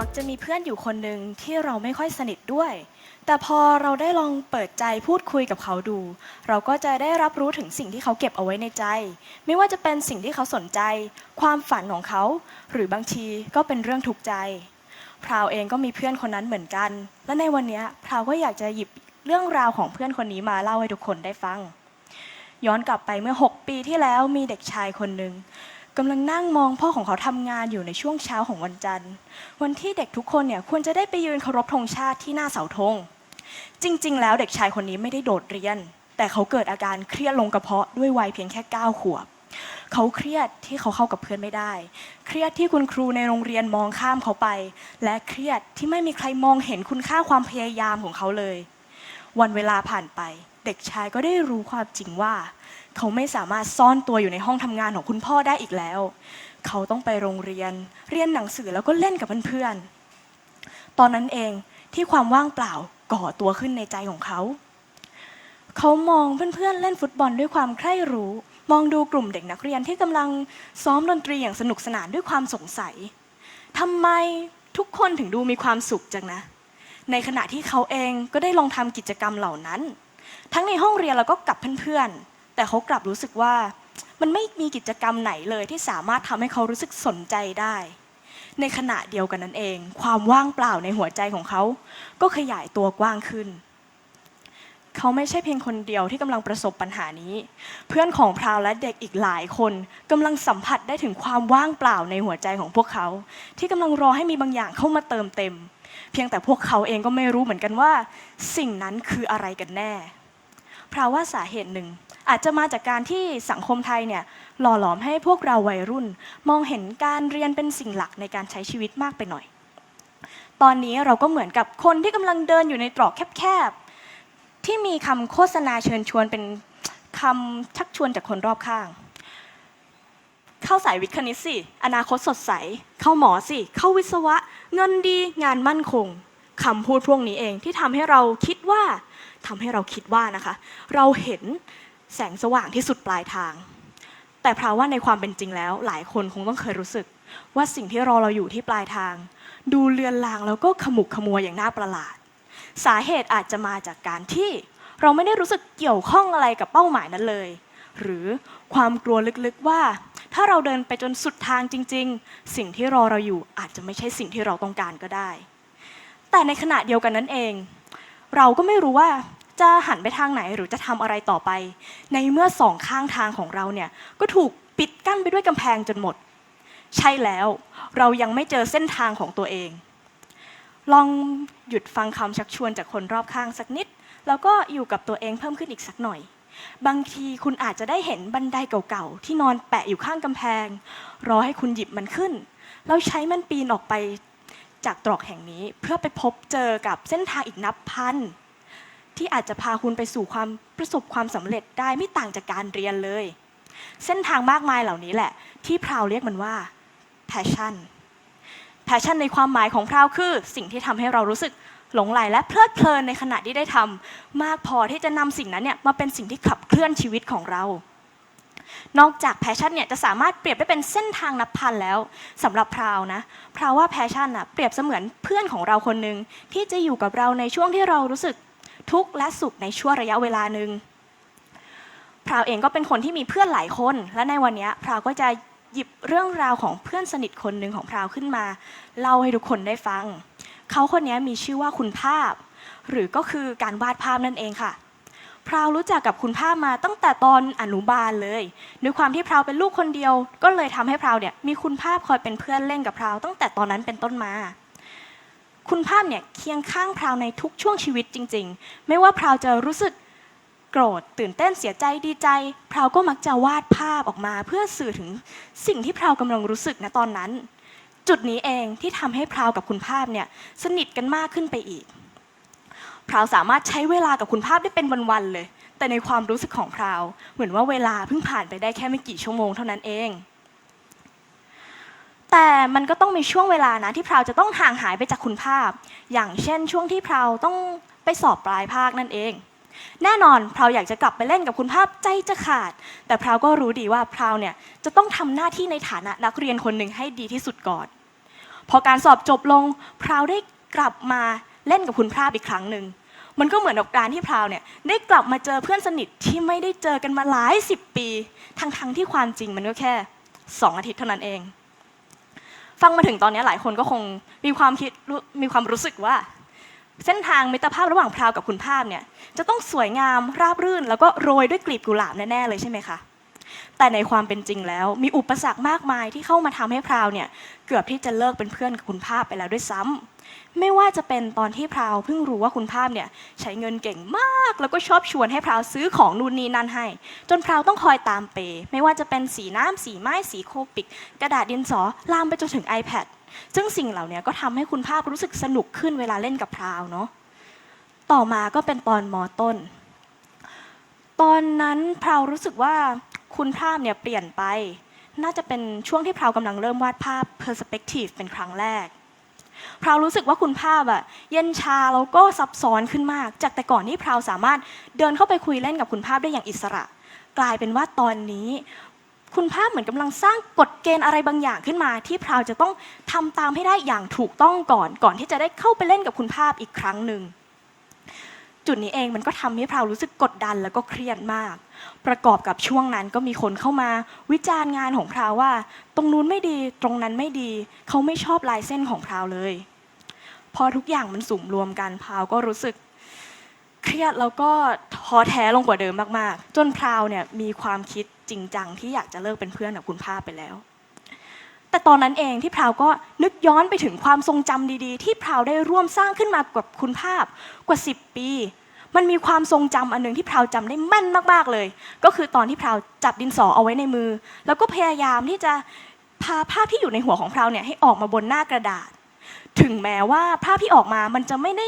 มักจะมีเพื่อนอยู่คนหนึ่งที่เราไม่ค่อยสนิทด้วย แต่พอเราได้ลองเปิดใจพูดคุยกับเขาดู เราก็จะได้รับรู้ถึงสิ่งที่เขาเก็บเอาไว้ในใจ ไม่ว่าจะเป็นสิ่งที่เขาสนใจ ความฝันของเขา หรือบางทีก็เป็นเรื่องทุกข์ใจ พราวเองก็มีเพื่อนคนนั้นเหมือนกัน และในวันนี้พราวก็อยากจะหยิบเรื่องราวของเพื่อนคนนี้มาเล่าให้ทุกคนได้ฟัง ย้อนกลับไปเมื่อ 6 ปีที่แล้วมีเด็กชายคนหนึ่ง กำลังนั่งมองพ่อของเขาทำงานอยู่ในช่วงเช้าของวันจันทร์ วันที่เด็กทุกคนเนี่ยควรจะได้ไปยืนเคารพธงชาติที่หน้าเสาธง จริง ๆ แล้วเด็กชายคนนี้ไม่ได้โดดเรียน แต่เขาเกิดอาการเครียดลงกระเพาะด้วยวัยเพียงแค่ 9 ขวบ เขาเครียดที่เขาเข้ากับเพื่อนไม่ได้ เครียดที่คุณครูในโรงเรียนมองข้ามเขาไป และเครียดที่ไม่มีใครมองเห็นคุณค่าความพยายามของเขาเลย วันเวลาผ่านไป เด็กชายก็ได้รู้ความจริงว่า เขาไม่สามารถซ่อนตัวอยู่ในห้องทำงานของคุณพ่อได้อีกแล้ว เขาต้องไปโรงเรียน เรียนหนังสือแล้วก็เล่นกับเพื่อนๆ ตอนนั้นเองที่ความว่างเปล่าก่อตัวขึ้นในใจของเขา เขามองเพื่อนๆเล่นฟุตบอลด้วยความใคร่รู้ มองดูกลุ่มเด็กนักเรียนที่กำลังซ้อมดนตรีอย่างสนุกสนานด้วยความสงสัยทำไมทุกคนถึงดูมีความสุขจังนะ ในขณะที่เขาเองก็ได้ลองทำกิจกรรมเหล่านั้น ทั้งในห้องเรียนแล้วก็กับเพื่อนๆ แต่เขากลับรู้สึกว่ามันไม่มีกิจกรรมไหนเลยที่สามารถทำให้เขารู้สึกสนใจได้ ในขณะเดียวกันนั้นเอง ความว่างเปล่าในหัวใจของเขา ก็ขยายตัวกว้างขึ้น เขาไม่ใช่เพียงคนเดียวที่กำลังประสบปัญหานี้ เพื่อนของพราวและเด็กอีกหลายคนกำลังสัมผัสได้ถึงความว่างเปล่าในหัวใจของพวกเขา ที่กำลังรอให้มีบางอย่างเข้ามาเติมเต็ม เพียงแต่พวกเขาเองก็ไม่รู้เหมือนกันว่า สิ่งนั้นคืออะไรกันแน่เพราะว่าสาเหตุหนึ่ง อาจจะมาจากการที่สังคมไทยเนี่ยหล่อหลอมให้พวกเราวัยรุ่น มองเห็นการเรียนเป็นสิ่งหลักในการใช้ชีวิตมากไปหน่อย ตอนนี้เราก็เหมือนกับคนที่กำลังเดินอยู่ในตรอกแคบๆ ที่มีคำโฆษณาเชิญชวนเป็นคำชักชวนจากคนรอบข้าง เข้าสายวิทย์คณิตสิ อนาคตสดใส เข้าหมอสิ เข้าวิศวะ เงินดีงานมั่นคงคำพูดพวกนี้เองที่ทำให้เราคิดว่าทำให้เราคิดว่านะคะ เราเห็น แสงสว่างที่สุดปลายทาง แต่พราว่าในความเป็นจริงแล้ว หลายคนคงต้องเคยรู้สึก ว่าสิ่งที่รอเราอยู่ที่ปลายทาง ดูเลือนลางแล้วก็ขมุกขมัวอย่างน่าประหลาด สาเหตุอาจจะมาจากการที่เราไม่ได้รู้สึกเกี่ยวข้องอะไรกับเป้าหมายนั้นเลย หรือความกลัวลึกๆว่า ถ้าเราเดินไปจนสุดทางจริง ๆ สิ่งที่รอเราอยู่อาจจะไม่ใช่สิ่งที่เราต้องการก็ได้ แต่ในขณะเดียวกันนั้นเอง เราก็ไม่รู้ว่า จะหันไปทางไหนหรือจะทำอะไรต่อไป ในเมื่อสองข้างทางของเราเนี่ยก็ถูกปิดกั้นไปด้วยกำแพงจนหมด ใช่แล้วเรายังไม่เจอเส้นทางของตัวเอง ลองหยุดฟังคำชักชวนจากคนรอบข้างสักนิด แล้วก็อยู่กับตัวเองเพิ่มขึ้นอีกสักหน่อย บางทีคุณอาจจะได้เห็นบันไดเก่าๆที่นอนแปะอยู่ข้างกำแพง รอให้คุณหยิบมันขึ้น แล้วใช้มันปีนออกไปจากตรอกแห่งนี้เพื่อไปพบเจอกับเส้นทางอีกนับพัน ที่อาจจะพาคุณไปสู่ความประสบความสำเร็จได้ไม่ต่างจากการเรียนเลย เส้นทางมากมายเหล่านี้แหละ ที่พราวเรียกมันว่า passion passion ในความหมายของพราวคือ สิ่งที่ทำให้เรารู้สึกหลงไหลและเพลิดเพลินในขณะที่ได้ทำมากพอที่จะนำสิ่งนั้นเนี่ยมาเป็นสิ่งที่ขับเคลื่อนชีวิตของเรานอกจากแพชชั่นเนี่ยจะสามารถเปรียบได้เป็นเส้นทางนับพันแล้วสำหรับพราวนะพราวว่าแพชชั่นอะเปรียบเสมือนเพื่อนของเราคนหนึ่งที่จะอยู่กับเราในช่วงที่เรารู้สึก ทุกข์และสุขในช่วงระยะเวลาหนึ่งพราวเองก็เป็นคนที่มีเพื่อนหลายคน และในวันนี้พราวก็จะหยิบเรื่องราวของเพื่อนสนิทคนหนึ่งของพราวขึ้นมาเล่าให้ทุกคนได้ฟัง เขาคนนี้มีชื่อว่าคุณภาพ หรือก็คือการวาดภาพนั่นเองค่ะ พราวรู้จักกับคุณภาพมาตั้งแต่ตอนอนุบาลเลยด้วยความที่พราวเป็นลูกคนเดียว ก็เลยทำให้พราวเนี่ยมีคุณภาพคอยเป็นเพื่อนเล่นกับพราวตั้งแต่ตอนนั้นเป็นต้นมา คุณภาพเนี่ยเคียงข้างพราวในทุกช่วงชีวิตจริง ๆ ไม่ว่าพราวจะรู้สึกโกรธตื่นเต้นเสียใจดีใจ พราวก็มักจะวาดภาพออกมา เพื่อสื่อถึงสิ่งที่พราวกำลังรู้สึกณตอนนั้น จุดนี้เองที่ทำให้พราวกับคุณภาพเนี่ยสนิทกันมากขึ้นไปอีก พราวสามารถใช้เวลากับคุณภาพได้เป็นวันๆเลย แต่ในความรู้สึกของพราว เหมือนว่าเวลาเพิ่งผ่านไปได้แค่ไม่กี่ชั่วโมงเท่านั้นเอง แต่มันก็ต้องมีช่วงเวลานะที่พราวจะต้องห่างหายไปจากคุณภาพ อย่างเช่น ช่วงที่พราวต้องไปสอบปลายภาคนั่นเอง แน่นอนพราวอยากจะกลับไปเล่นกับคุณภาพใจจะขาด แต่พราวก็รู้ดีว่าพราวเนี่ยจะต้องทำหน้าที่ในฐานะนักเรียนคนหนึ่งให้ดีที่สุดก่อน พอการสอบจบลงพราวได้กลับมาเล่นกับคุณพราบอีกครั้งหนึ่งมันก็เหมือนกับการที่พราวเนี่ยได้กลับมาเจอเพื่อนสนิทที่ไม่ได้เจอกันมาหลายสิบปี ทั้งๆที่ความจริงมันก็แค่สองอาทิตย์เท่านั้นเอง ฟังมาถึงตอนนี้หลายคนก็คงมีความคิดมีความรู้สึกว่า เส้นทางมิตรภาพระหว่างพราวกับคุณภาพเนี่ยจะต้องสวยงามราบรื่น แล้วก็โรยด้วยกลีบกุหลาบแน่ๆเลยใช่ไหมคะแต่ในความเป็นจริงแล้ว มีอุปสรรคมากมายที่เข้ามาทำให้พราวเนี่ยเกือบที่จะเลิกเป็นเพื่อนกับคุณภาพไปแล้วด้วยซ้ำ ไม่ว่าจะเป็นตอนที่พราวเพิ่งรู้ว่าคุณภาพเนี่ยใช้เงินเก่งมาก แล้วก็ชอบชวนให้พราวซื้อของนู่นนี่นั่นให้ จนพราวต้องคอยตามเป ไม่ว่าจะเป็นสีน้ำสีไม้สีโคปิก กระดาษดินสอลามไปจนถึง iPad ซึ่งสิ่งเหล่านี้ก็ทำให้คุณภาพรู้สึกสนุกขึ้นเวลาเล่นกับพราวเนาะต่อมาก็เป็นตอนมอต้น ตอนนั้นพราวรู้สึกว่าคุณภาพเนี่ยเปลี่ยนไป น่าจะเป็นช่วงที่พราวกำลังเริ่มวาดภาพ perspective เป็นครั้งแรก พราวรู้สึกว่าคุณภาพอะเย็นชาแล้วก็ซับซ้อนขึ้นมาก จากแต่ก่อนที่พราวสามารถเดินเข้าไปคุยเล่นกับคุณภาพได้อย่างอิสระ กลายเป็นว่าตอนนี้ คุณภาพเหมือนกำลังสร้างกฎเกณฑ์อะไรบางอย่างขึ้นมา ที่พราวจะต้องทำตามให้ได้อย่างถูกต้องก่อน ก่อนที่จะได้เข้าไปเล่นกับคุณภาพอีกครั้งหนึ่ง จุดนี้เองมันก็ทำให้พราวรู้สึกกดดันแล้วก็เครียดมาก ประกอบกับช่วงนั้นก็มีคนเข้ามาวิจารณ์งานของพราวว่า ตรงนู้นไม่ดีตรงนั้นไม่ดี เขาไม่ชอบลายเส้นของพราวเลย พอทุกอย่างมันสุ่มรวมกันพราวก็รู้สึกเครียดแล้วก็ท้อแท้ลงกว่าเดิมมากๆ จนพราวเนี่ยมีความคิดจริงจังที่อยากจะเลิกเป็นเพื่อนกับคุณภาพไปแล้ว แต่ตอนนั้นเองที่พราวก็นึกย้อนไปถึงความทรงจำดีๆ ที่พราวได้ร่วมสร้างขึ้นมากับคุณภาพกว่า 10 ปี มันมีความทรงจำอันหนึ่งที่พราวจำได้แม่นมากๆเลย ก็คือตอนที่พราวจับดินสอเอาไว้ในมือ แล้วก็พยายามที่จะพาภาพที่อยู่ในหัวของพราวเนี่ยให้ออกมาบนหน้ากระดาษ ถึงแม้ว่าภาพที่ออกมามันจะไม่ได้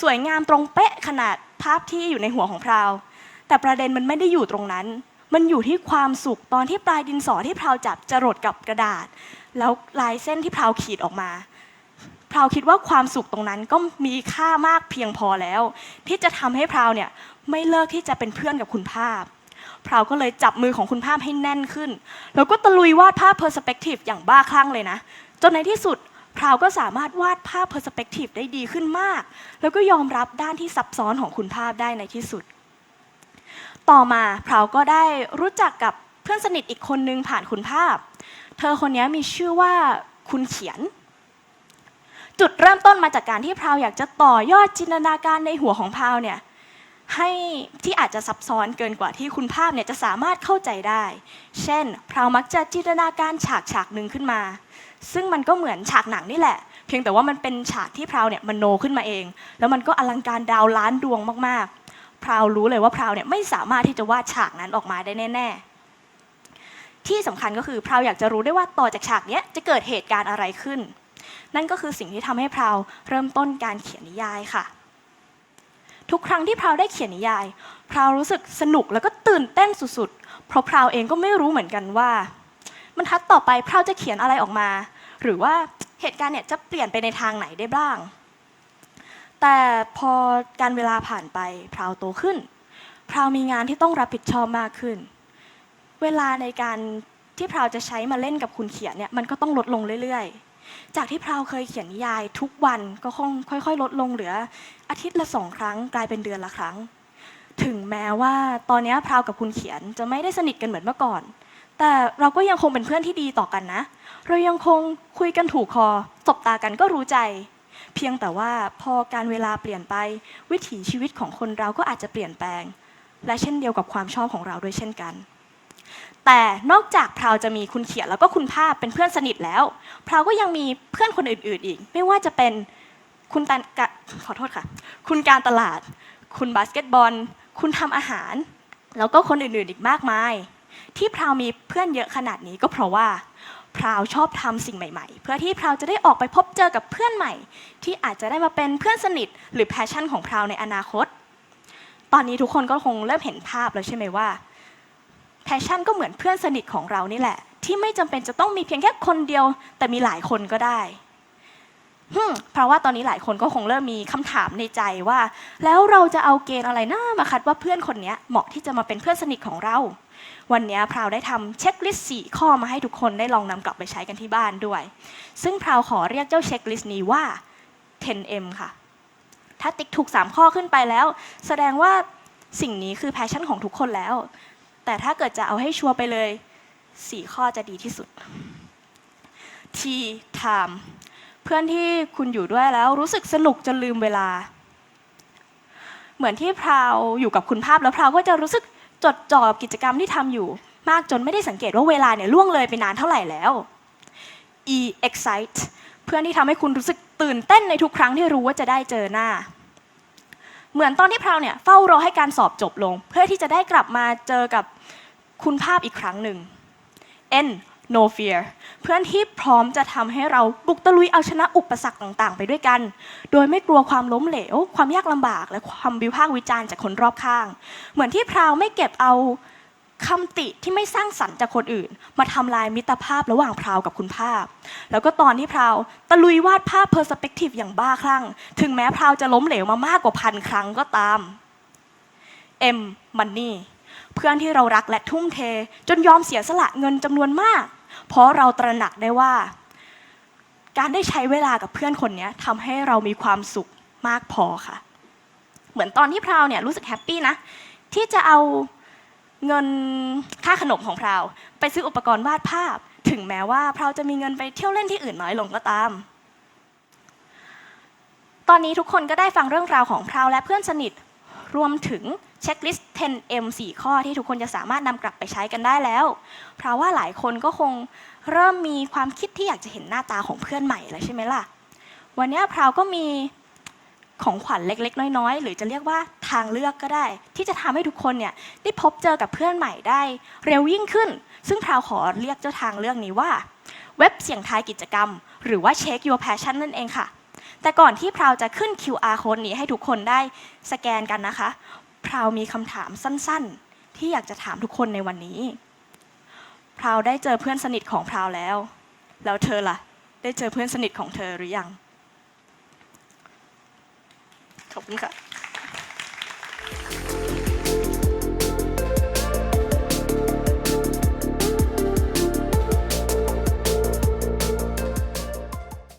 สวยงามตรงเป๊ะขนาดภาพที่อยู่ในหัวของพราว แต่ประเด็นมันไม่ได้อยู่ตรงนั้น มันอยู่ที่ความสุขตอนที่ปลายดินสอที่พราวจับจรดกับกระดาษ แล้วลายเส้นที่พราวขีดออกมาพราวคิดว่าความสุขตรงนั้นก็มีค่ามากเพียงพอแล้ว ที่จะทำให้พราวเนี่ยไม่เลิกที่จะเป็นเพื่อนกับคุณภาพพราวก็เลยจับมือของคุณภาพให้แน่นขึ้น แล้วก็ตะลุยวาดภาพเพอร์สเปกทีฟอย่างบ้าคลั่งเลยนะ จนในที่สุดพราวก็สามารถวาดภาพเพอร์สเปกทีฟได้ดีขึ้นมาก แล้วก็ยอมรับด้านที่ซับซ้อนของคุณภาพได้ในที่สุด ต่อมาพราวก็ได้รู้จักกับเพื่อนสนิทอีกคนนึงผ่านคุณภาพ ธอคนนี้มีชื่อว่าคุณเขียน จุดเริ่มต้นมาจากการที่พราวอยากจะต่อยอดจินตนาการในหัวของพราวเนี่ยให้ที่อาจจะซับซ้อนเกินกว่าที่คุณภาพเนี่ยจะสามารถเข้าใจได้ เช่น พราวมักจะจินตนาการฉากฉากหนึ่งขึ้นมา ซึ่งมันก็เหมือนฉากหนังนี่แหละ เพียงแต่ว่ามันเป็นฉากที่พราวเนี่ยมโนขึ้นมาเอง แล้วมันก็อลังการดาวล้านดวงมากๆ พราวรู้เลยว่าพราวเนี่ยไม่สามารถที่จะวาดฉากนั้นออกมาได้แน่ๆ ที่สำคัญก็คือพราวอยากจะรู้ได้ว่าต่อจากฉากเนี้ยจะเกิดเหตุการณ์อะไรขึ้น นั่นก็คือสิ่งที่ทำให้พราวเริ่มต้นการเขียนนิยายค่ะ ทุกครั้งที่พราวได้เขียนนิยายพราวรู้สึกสนุกแล้วก็ตื่นเต้นสุดๆ เพราะพราวเองก็ไม่รู้เหมือนกันว่าบรรทัดต่อไปพราวจะเขียนอะไรออกมา หรือว่าเหตุการณ์เนี่ยจะเปลี่ยนไปในทางไหนได้บ้าง แต่พอการเวลาผ่านไปพราวโตขึ้นพราวมีงานที่ต้องรับผิดชอบมากขึ้น เวลาในการที่พราวจะใช้มาเล่นกับคุณเขียนเนี่ยมันก็ต้องลดลงเรื่อยๆ จากที่พราวเคยเขียนนิยายทุกวันก็คงค่อย ๆ ลดลงเหลือ อาทิตย์ละสองครั้งกลายเป็นเดือนละครั้ง ถึงแม้ว่าตอนนี้พราวกับคุณเขียนจะไม่ได้สนิทกันเหมือนเมื่อก่อน แต่เราก็ยังคงเป็นเพื่อนที่ดีต่อกันนะ เรายังคงคุยกันถูกคอสบตากันก็รู้ใจ เพียงแต่ว่าพอการเวลาเปลี่ยนไป วิถีชีวิตของคนเราก็อาจจะเปลี่ยนแปลง และเช่นเดียวกับความชอบของเราด้วยเช่นกัน แต่นอกจากพราวจะมีคุณเขียนแล้วก็คุณภาพเป็นเพื่อนสนิทแล้วพราวก็ยังมีเพื่อนคนอื่นๆอีก ไม่ว่าจะเป็นคุณตันกะขอโทษค่ะ คุณการตลาด คุณบาสเกตบอล คุณทำอาหาร แล้วก็คนอื่นๆอีกมากมาย ที่พราวมีเพื่อนเยอะขนาดนี้ก็เพราะว่าพราวชอบทำสิ่งใหม่ๆ เพื่อที่พราวจะได้ออกไปพบเจอกับเพื่อนใหม่ ที่อาจจะได้มาเป็นเพื่อนสนิท หรือแพชชั่นของพราวในอนาคต ตอนนี้ทุกคนก็คงเริ่มเห็นภาพแล้วใช่ไหมว่า แพชชั่นก็เหมือนเพื่อนสนิทของเรานี่แหละ ที่ไม่จำเป็นจะต้องมีเพียงแค่คนเดียว แต่มีหลายคนก็ได้เพราะว่าตอนนี้หลายคนก็คงเริ่มมีคำถามในใจว่า แล้วเราจะเอาเกณฑ์อะไรนะมาคัดว่าเพื่อนคนนี้เหมาะที่จะมาเป็นเพื่อนสนิทของเรา วันนี้พราวได้ทำเช็คลิสต์สี่ข้อมาให้ทุกคนได้ลองนำกลับไปใช้กันที่บ้านด้วย ซึ่งพราวขอเรียกเจ้าเช็คลิสต์นี้ว่า 10M ค่ะ ถ้าติ๊กถูก 3 ข้อขึ้นไปแล้ว แสดงว่าสิ่งนี้คือแพชชั่นของทุกคนแล้ว แต่ถ้าเกิดจะเอาให้ชัวร์ไปเลย 4 ข้อจะดีที่สุด T time เพื่อนที่คุณอยู่ด้วยแล้วรู้สึกสนุกจนลืมเวลา เหมือนที่พราวอยู่กับคุณภาพแล้วพราวก็จะรู้สึกจดจ่อกับกิจกรรมที่ทำอยู่ มากจนไม่ได้สังเกตว่าเวลาเนี่ยล่วงเลยไปนานเท่าไหร่แล้ว E excite เพื่อนที่ทำให้คุณรู้สึกตื่นเต้นในทุกครั้งที่รู้ว่าจะได้เจอหน้า เหมือนตอนที่พราวเนี่ยเฝ้ารอให้การสอบจบลง เพื่อที่จะได้กลับมาเจอกับคุณภาพอีกครั้งหนึ่ง N no fear เพื่อนที่พร้อมจะทำให้เราบุกตะลุยเอาชนะอุปสรรคต่างๆ ไปด้วยกัน โดยไม่กลัวความล้มเหลว ความยากลำบาก และความวิพากษ์วิจารณ์จากคนรอบข้าง เหมือนที่พราวไม่เก็บเอา คำติที่ไม่สร้างสรรค์จากคนอื่น มาทำลายมิตรภาพระหว่างพราวกับคุณภาพ แล้วก็ตอนที่พราวตะลุยวาดภาพเพอร์สเปกทีฟอย่างบ้าคลั่ง ถึงแม้พราวจะล้มเหลวมามากกว่าพันครั้งก็ตาม M Money เพื่อนที่เรารักและทุ่มเท จนยอมเสียสละเงินจำนวนมาก เพราะเราตระหนักได้ว่า การได้ใช้เวลากับเพื่อนคนนี้ทำให้เรามีความสุขมากพอค่ะ เหมือนตอนที่พราวเนี่ยรู้สึกแฮปปี้นะ ที่จะเอา เงินค่าขนมของพราว ไปซื้ออุปกรณ์วาดภาพ ถึงแม้ว่าพราวจะมีเงินไปเที่ยวเล่นที่อื่นน้อยลงก็ตาม ตอนนี้ทุกคนก็ได้ฟังเรื่องราวของพราวและเพื่อนสนิท รวมถึงเช็คลิสต์ 10M 4 ข้อที่ทุกคนจะสามารถนำกลับไปใช้กันได้แล้ว เพราะว่าหลายคนก็คงเริ่มมีความคิดที่อยากจะเห็นหน้าตาของเพื่อนใหม่แล้วใช่ไหมล่ะ วันนี้พราวก็มี ของขวัญเล็ก ๆ น้อย ๆ หรือจะเรียกว่าทางเลือกก็ได้ ที่จะทำให้ทุกคนเนี่ยได้พบเจอกับเพื่อนใหม่ได้ เร็วยิ่งขึ้น ซึ่งพราวขอเรียกเจ้าทางเลือกนี้ว่า เว็บเสี่ยงทายกิจกรรม หรือว่า Check Your Passion นั่นเองค่ะ แต่ก่อนที่พราวจะขึ้น QR code นี้ให้ทุกคนได้สแกนกันนะคะพราวมีคำถามสั้นๆ ที่อยากจะถามทุกคนในวันนี้พราวได้เจอเพื่อนสนิทของพราวแล้ว แล้วเธอล่ะ ได้เจอเพื่อนสนิทของเธอหรือยัง ขอบคุณค่ะ